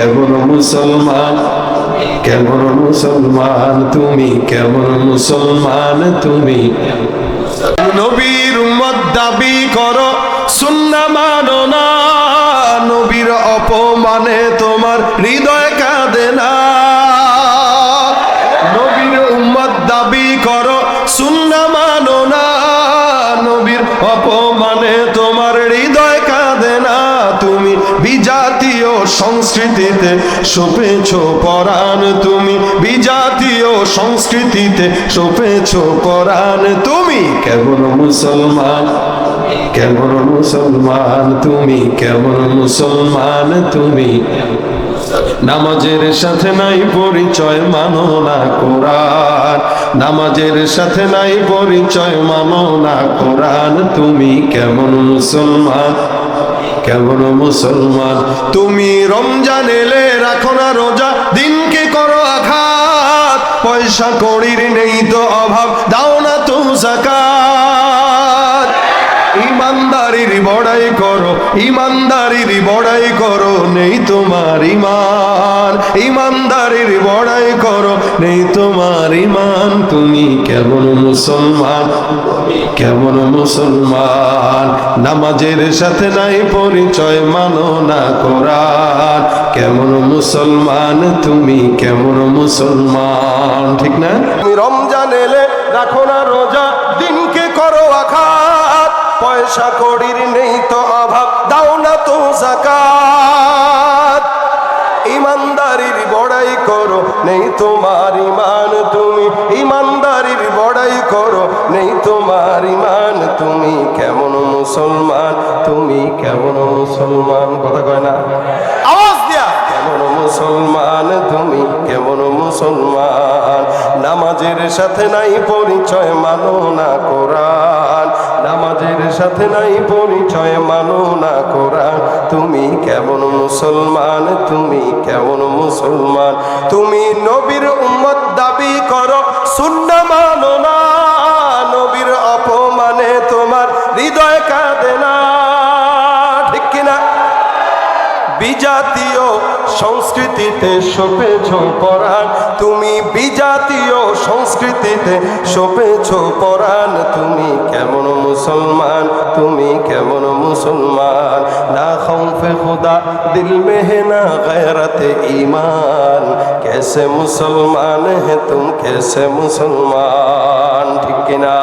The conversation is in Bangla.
কেমন মুসলমান? কেমন মুসলমান তুমি? কেমন মুসলমান তুমি? নবীর উম্মত দাবি করো, সুন্না মানো না। নবীর অপমানে তোমার হৃদয় কাঁদে না। নবীর উম্মত দাবি করো, সুন্না মানো না। নবীর অপমানে বিজাতীয় সংস্কৃতিতে সপেছ পরাণ তুমি। বিজাতীয় সংস্কৃতিতে সপেছ পরাণ তুমি। কেমন মুসলমান কেমন মুসলমান তুমি, কেমন মুসলমান তুমি। নামাজের সাথে নাই পরিচয় মানো না কোরআন। নামাজের সাথে নাই পরিচয় মানো না কোরআন। তুমি কেমন মুসলমান কেমন মুসলমান? তুমি রমজান এলে রাখো না রোজা, দিনকে করো আঘাত। পয়সা কড়ির নেই তো অভাব, দাও না তো ইমানদারির বড়াই করো, ইমানদারির বড়াই করো, নেই তোমার ইমান। ইমানদারির বড়াই করো, নেই তোমার ইমান। তুমি কেমন মুসলমান কেমন মুসলমান? নামাজের সাথে নাই পরিচয়, মানো না কোরআন। কেমন মুসলমান, তুমি কেমন মুসলমান? ঠিক না? তুমি রমজান এলে রাখো না রোজা, দিনকে করো আঘাত। পয়সা কড়ির নেই তো অভাব, দাও না তো জাকাত। ইমানদারির বড়াই করো, নেই তোমার ইমান তুমি ইমানদারির বড়াই করো নেই তোমার ইমান তুমি কেমন মুসলমান তুমি কেমন মুসলমান কথা কয় না। আওয়াজ দিয়া। কেমন মুসলমান তুমি কেমন মুসলমান। নামাজের সাথে নাই পরিচয় মানো না কোরআন। নামাজের সাথে নাই পরিচয় মানো না কোরআন। তুমি কেমন মুসলমান তুমি কেমন মুসলমান। তুমি নবীর উম্মত দাবি করো শূন্য মানো না। ঠিক কিনা বিজাতীয় সংস্কৃতিতে সপেছ পরাণ তুমি বিজাতীয় সংস্কৃতিতে সপেছ পরাণ তুমি কেমন মুসলমান তুমি কেমন মুসলমান না খৌফে খুদা দিল में है ना गैरत ईमान कैसे मुसलमान है तुम कैसे मुसलमान ठीक ना